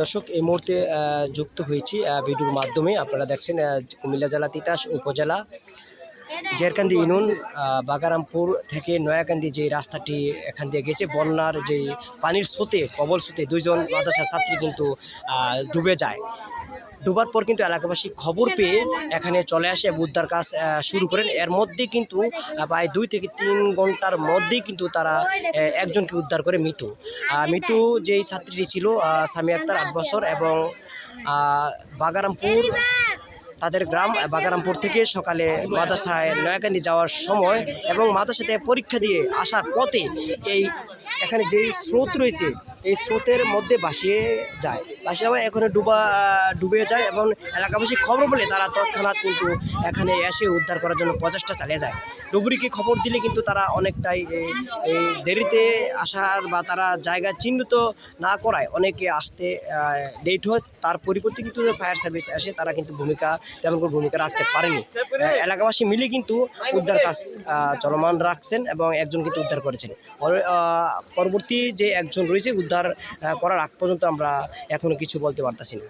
দর্শক এই মুহূর্তে যুক্ত হয়েছি ভিডিওর মাধ্যমে। আপনারা দেখছেন কুমিল্লা জেলা তিতাস উপজেলা। জেরকান্দি ইউনিয়ন বাগারামপুর থেকে নয়াকান্দি যে রাস্তাটি এখান দিয়ে গেছে, বন্যার যে পানির স্রোতে, প্রবল স্রোতে দুইজন মাদ্রাসা ছাত্রী কিন্তু ডুবে যায়। ডুবার পর কিন্তু এলাকাবাসী খবর পেয়ে এখানে চলে আসে উদ্ধার কাজ শুরু করেন। এর মধ্যে কিন্তু প্রায় দুই থেকে তিন ঘণ্টার মধ্যেই কিন্তু তারা একজনকে উদ্ধার করে মৃত। মৃত যেই ছাত্রীটি ছিল সামি আক্তার, আট বছর এবং বাগারামপুর তাদের গ্রাম বাগারামপুর থেকে সকালে মাদ্রাসায় নয়াকান্দি যাওয়ার সময় এবং মাদ্রাসাতে পরীক্ষা দিয়ে আসার পথে এই এখানে যেই স্রোত রয়েছে এই স্রোতের মধ্যে ভাসিয়ে যায়। ভাসিয়ে যাওয়া এখানে ডুবা, ডুবে যায় এবং এলাকাবাসী খবর বলে তারা তৎক্ষণাৎ কিন্তু এখানে এসে উদ্ধার করার জন্য প্রচেষ্টা চালিয়ে যায়। ডুবুরিকে খবর দিলে কিন্তু তারা অনেকটাই এই- দেরিতে আসার বা তারা জায়গা চিহ্নিত না করায় অনেকে আসতে লেট হয়। তার পরিবর্তে কিন্তু ফায়ার সার্ভিস এসে তারা কিন্তু ভূমিকা, তেমন করে ভূমিকা রাখতে পারেনি। এলাকাবাসী মিলে কিন্তু উদ্ধার কাজ চলমান রাখছেন এবং একজন কিন্তু উদ্ধার করেছেন। পরবর্তী যে একজন রয়েছে উদ্ধার করার আগ পর্যন্ত আমরা এখনও কিছু বলতে পারতাছি না।